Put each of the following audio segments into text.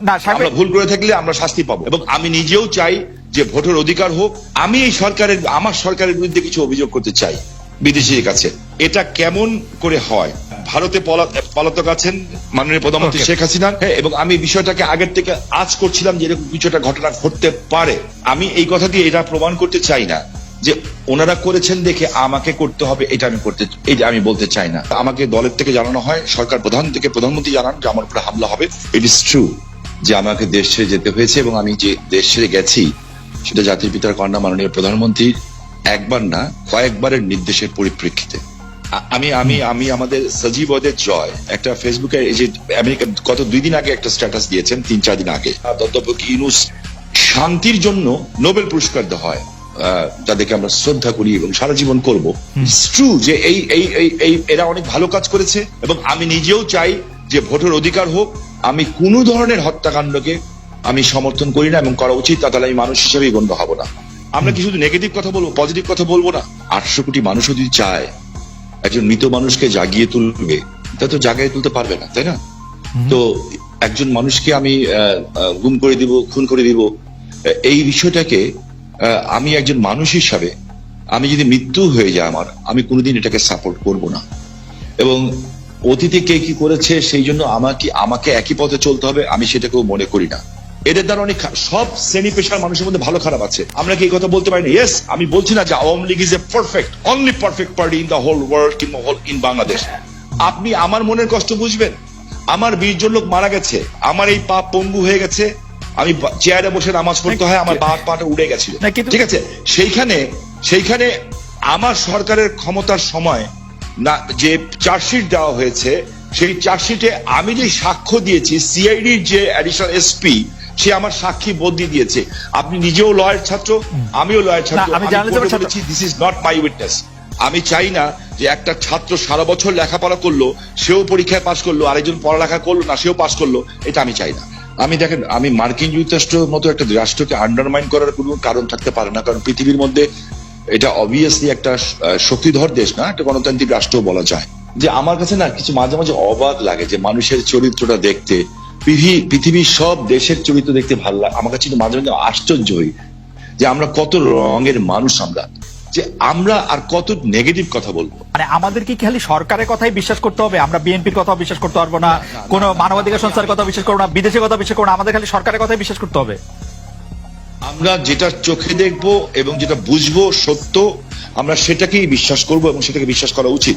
না, আমরা ভুল করে থাকলে আমরা শাস্তি পাবো। এবং আমি নিজেও চাই যে ভোটের অধিকার হোক আমি এই সরকারের আমার সরকারের বিরুদ্ধে কিছু অভিযোগ করতে চাই বিদেশির কাছে। এটা কেমন করে হয়? ভারতে পলাতক আছেন মাননীয় প্রধানমন্ত্রী শেখ হাসিনা। হ্যাঁ, এবং আমি বিষয়টাকে আগের থেকে আজ করছিলাম যে এরকম কিছু একটা ঘটনা ঘটতে পারে। আমি এই কথা দিয়ে এটা প্রমাণ করতে চাই না যে ওনারা করেছেন দেখে আমাকে করতে হবে এটা আমি করতে এটা আমি বলতে চাই না। আমাকে দলের থেকে জানানো হয় সরকার প্রধান থেকে প্রধানমন্ত্রী জানান যে আমার উপরে হামলা হবে। ইট ইস ট্রু যে আমাকে দেশ ছেড়ে যেতে হয়েছে এবং আমি যে দেশ ছেড়ে গেছি সেটা জাতির পিতার কন্যা মাননীয় প্রধানমন্ত্রীর একবার না কয়েকবারের নির্দেশের পরিপ্রেক্ষিতে। আমি আমি আমি আমাদের সজীব ওদের জয় একটা ফেসবুকে এই যে আমেরিকা গত দুই দিন আগে একটা স্ট্যাটাস দিয়েছেন তিন চার দিন আগে। অধ্যাপক ইউনুস শান্তির জন্য নোবেল পুরস্কার দেওয়া হয়। আহ, যাদেরকে আমরা শ্রদ্ধা করি এবং সারা জীবন করব। ট্রু যে এই এই এই এরা অনেক ভালো কাজ করেছে এবং আমি নিজেও চাই যে ভোটের অধিকার হোক আমি কোনো ধরনের হত্যাকাণ্ডকে আমি সমর্থন করি না এবং করা উচিত তা তাহলে আমি মানুষ হিসেবেই গণ্য হব না। আমরা কি শুধু নেগেটিভ কথা বলব পজিটিভ কথা বলব না? আটশো কোটি মানুষও যদি চায় একজন মৃত মানুষকে জাগিয়ে তুলবে তা তো জাগিয়ে তুলতে পারবে না তাই না? তো একজন মানুষকে আমি গুম করে দিব খুন করে দিব এই বিষয়টাকে আমি একজন মানুষ হিসাবে আমি যদি মৃত্যু হয়ে যায় আমার আমি কোনোদিন এটাকে সাপোর্ট করব না। এবং অতীতে কে কি করেছে সেই জন্য আমাকে আমাকে একই পথে চলতে হবে আমি সেটাকেও মনে করি না। এদের দ্বারা অনেক সব শ্রেণি পেশার মানুষের মধ্যে ভালো খারাপ আছে। আমরা কি এই কথা বলতে পারি না? ইয়েস আমি বলছি না যে Awami League is a perfect only perfect party in the whole world কিংবা হোল ইন বাংলাদেশ আপনি আমার মনের কষ্ট বুঝবেন? আমার বিশ জন লোক মারা গেছে। আমার এই পা পঙ্গু হয়ে গেছে। আমি চেয়ারে বসে নামাজ পড়তে হয় আমার বাঘ পাটা উড়ে গেছিল। ঠিক আছে? সেইখানে সেইখানে আমার সরকারের ক্ষমতার সময় না যে চার্জশিট দেওয়া হয়েছে সেই চার্জশিটে আমি যে সাক্ষ্য দিয়েছি সিআইডির যে অ্যাডিশনাল এসপি সে আমার সাক্ষী বদলি দিয়েছে। আপনি নিজেও লয়ের ছাত্র আমিও লয়ের ছাত্র আমি বলেছি this is not my witness আমি চাই না যে একটা ছাত্র সারা বছর লেখাপড়া করল সেও পরীক্ষায় পাশ করল আরেকজন পড়ালেখা করল না সেও পাশ করল এটা আমি চাই না। আমি দেখেন আমি মার্কিন যুক্তরাষ্ট্রের মতো একটা রাষ্ট্রকে আন্ডারমাইন করার কোনো কারণ থাকতে পারে না কারণ পৃথিবীর মধ্যে এটা অবভিয়াসলি একটা শক্তিধর দেশ না একটা গণতান্ত্রিক রাষ্ট্র বলা যায়। যে আমার কাছে না কিছু মাঝে মাঝে অবাক লাগে যে মানুষের চরিত্রটা দেখতে পৃথিবীর সব দেশের চরিত্র দেখতে ভালো লাগে। আমার কাছে মাঝে মাঝে আশ্চর্য হই যে আমরা কত রঙের মানুষ আমরা যে আমরা আর কত নেগেটিভ কথা বলব। মানে আমাদের কি খালি সরকারের কথাই বিশ্বাস করতে হবে? আমরা বিএনপির কথা বিশ্বাস করতে পারব না কোন মানবাধিকার সংস্থার কথা বিশ্বাস করব না বিদেশের কথা বিশ্বাস করব না আমাদের খালি সরকারের কথাই বিশ্বাস করতে হবে। আমরা যেটা চোখে দেখব এবং যেটা বুঝব সত্য আমরা সেটাকেই বিশ্বাস করব এবং সেটাকে বিশ্বাস করা উচিত।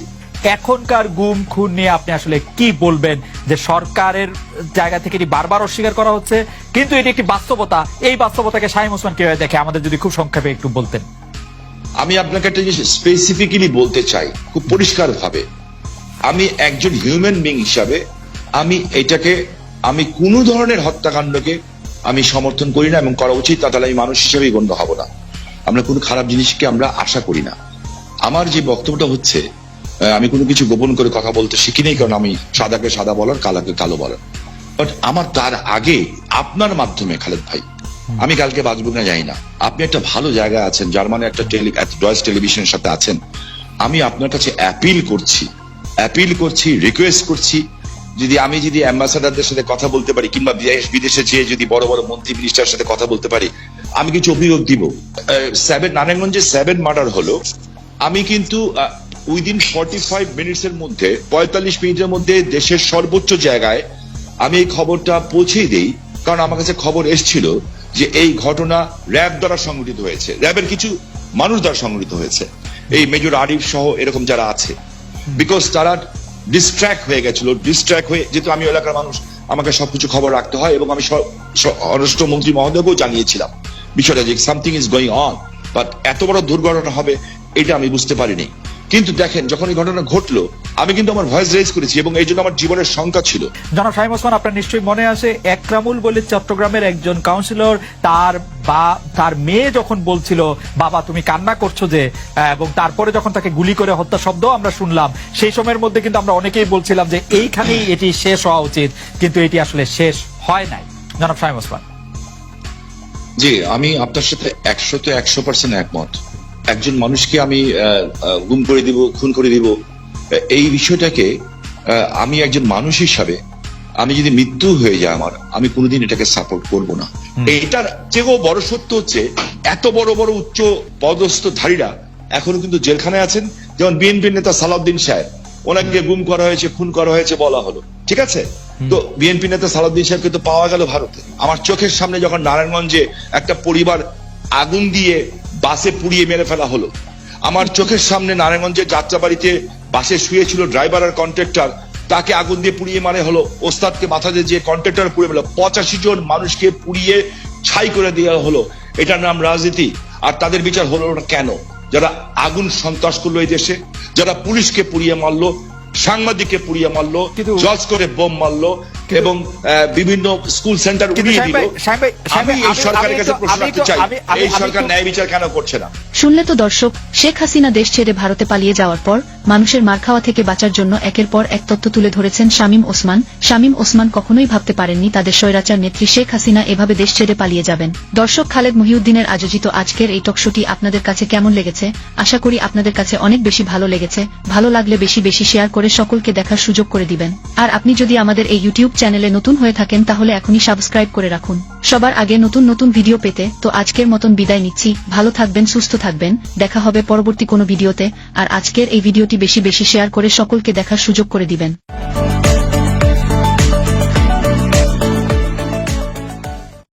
এখনকার গুম খুন নিয়ে আপনি আসলে কি বলবেন? যে সরকারের জায়গা থেকে এটি বারবার অস্বীকার করা হচ্ছে কিন্তু এটি একটি বাস্তবতা। এই বাস্তবতাকে শাহিম ওসমান কীভাবে দেখে? আমাদের যদি খুব সংক্ষেপে একটু বলতেন। আমি আপনাকে একটা জিনিস স্পেসিফিক্যালি বলতে চাই খুব পরিষ্কার ভাবে আমি একজন হিউম্যান বিং হিসাবে আমি এটাকে আমি কোনো ধরনের হত্যাকাণ্ডকে আমি সমর্থন করি না এবং করা উচিত তা তাহলে আমি মানুষ হিসেবেই গণ্য হব না। আমরা কোনো খারাপ জিনিসকে আমরা আশা করি না। আমার যে বক্তব্যটা হচ্ছে আমি কোনো কিছু গোপন করে কথা বলতে শিখি নেই, কারণ আমি সাদাকে সাদা বলার, কালাকে কালো বলার। বাট আমার তার আগে আপনার মাধ্যমে, খালেদ ভাই, আমি কালকে বাঁচবো না যাই না। আপনি একটা ভালো জায়গায় আছেন জার্মানি একটা টেলি ডয়েস টেলিভিশনের সাথে আছেন। আমি আপনার কাছে অ্যাপিল করছি অ্যাপিল করছি রিকোয়েস্ট করছি যদি আমি যদি অ্যাম্বাসাডারদের সাথে কথা বলতে পারি কিংবা বিদেশ বিদেশে যেয়ে যদি বড় বড় মন্ত্রী মিনিস্টারের সাথে কথা বলতে পারি আমি কিছু অভিযোগ দিব। সেভেন নারায়ণগঞ্জে সেভেন মার্ডার হলো। আমি কিন্তু উইদিন ফর্টি ফাইভ মিনিটস এর মধ্যে পঁয়তাল্লিশ মিনিটের মধ্যে দেশের সর্বোচ্চ জায়গায় আমি এই খবরটা পৌঁছে দিই কারণ আমার কাছে খবর এসেছিল যে এই ঘটনা র্যাব দ্বারা সংগঠিত হয়েছে। র্যাবের কিছু মানুষ দ্বারা সংগঠিত হয়েছে। এই মেজর আরিফ সহ এরকম যারা আছে। বিকজ তারা ডিস্ট্র্যাক্ট হয়ে গেছিল ডিস্ট্র্যাক্ট হয়ে যেহেতু আমি এলাকার মানুষ, আমাকে সবকিছু খবর রাখতে হয় এবং আমি স্বরাষ্ট্র মন্ত্রী স্বরাষ্ট্রমন্ত্রী মহোদয়কেও জানিয়েছিলাম। বিষয়টা যে something is going on but এত বড় দুর্ঘটনা হবে, এটা আমি বুঝতে পারিনি। কিন্তু দেখেন যখন এই ঘটনা ঘটলো আমি কিন্তু আমার ভয়েস রেজ করেছি এবং এই জন্য আমার জীবনের শঙ্কা ছিল। জনাব শাহিম ওসমান আপনার নিশ্চয়ই মনে আছে একরামুল বলে চট্টগ্রামের একজন কাউন্সিলর তার বা তার মেয়ে যখন বলছিল বাবা তুমি কান্না করছ যে এবং তারপরে যখন তাকে গুলি করে হত্যা শব্দ আমরা শুনলাম সেই সময়ের মধ্যে কিন্তু আমরা অনেকেই বলছিলাম যে এইখানেই এটি শেষ হওয়া উচিত। কিন্তু এটি আসলে শেষ হয় নাই। জনাব শাহিম ওসমান। জি আমি আপনার সাথে একশো তো একশো পার্সেন্ট একমত। একজন মানুষকে আমি গুম করে দিব খুন করে দিব এই বিষয়টাকে আমি একজন মানুষ হিসাবে আমি যদি মৃত্যু হয়ে যায় আমার আমি কোনোদিন এটাকে সাপোর্ট করব না। এটার চেয়েও বড় সত্য হচ্ছে এত বড় বড় উচ্চ পদস্থ ধারীরা এখনও কিন্তু জেলখানায় আছেন। যেমন বিএনপির নেতা সালাউদ্দিন সাহেব ওনাকে গুম করা হয়েছে খুন করা হয়েছে বলা হলো। ঠিক আছে? তো বিএনপি নেতা সালাউদ্দিন সাহেবকে তো পাওয়া গেল ভারতে। আমার চোখের সামনে যখন নারায়ণগঞ্জে একটা পরিবার আগুন দিয়ে বাসে পুড়িয়ে মেরে ফেলা হলো। আমার চোখের সামনে নারায়ণগঞ্জের যাত্রাবাড়িতে বাসে শুয়েছিল ড্রাইভার আর কন্ট্রাক্টর। তাকে আগুন দিয়ে পুড়িয়ে মারে হলো। ওস্তাদকে মাথা দিয়ে যে কন্ট্রাক্টর পুড়িয়ে মেলো পঁচাশি জন মানুষকে পুড়িয়ে ছাই করে দেওয়া হলো। এটার নাম রাজনীতি। আর তাদের বিচার হলো না কেন? যারা আগুন সন্ত্রাস করল এই দেশে, যারা পুলিশকে পুড়িয়ে মারলো সাংবাদিককে পুড়িয়ে মারলো জজ করে বোম মারলো এবং আহ, বিভিন্ন স্কুল সেন্টার উড়িয়ে দিল। আমি এই সরকারের কাছে প্রশ্ন রাখতে চাই এই সরকার ন্যায় বিচার কেন করছে না? শুনলে তো দর্শক, শেখ হাসিনা দেশ ছেড়ে ভারতে পালিয়ে যাওয়ার পর মানুষের মার খাওয়া থেকে বাঁচার জন্য একের পর এক তথ্য তুলে ধরেছেন শামীম ওসমান। শামীম ওসমান কখনোই ভাবতে পারেননি তাদের স্বৈরাচার নেত্রী শেখ হাসিনা এভাবে দেশ ছেড়ে পালিয়ে যাবেন। দর্শক, খালেদ মহিউদ্দিনের আয়োজিত আজকের এই টকশোটি আপনাদের কাছে কেমন লেগেছে? আশা করি আপনাদের কাছে অনেক বেশি ভালো লেগেছে। ভালো লাগলে বেশি বেশি শেয়ার করে সকলকে দেখার সুযোগ করে দিবেন। আর আপনি যদি আমাদের এই ইউটিউব চ্যানেলে নতুন হয়ে থাকেন তাহলে এখনই সাবস্ক্রাইব করে রাখুন। সবার আগে নতুন নতুন ভিডিও পেতে তো আজকের মতন বিদায় নিচ্ছি। ভালো থাকবেন, সুস্থ থাকবেন। দেখা হবে পরবর্তী কোনো ভিডিওতে। আর আজকের এই ভিডিওটি বেশি বেশি শেয়ার করে সকলকে দেখার সুযোগ করে দিবেন।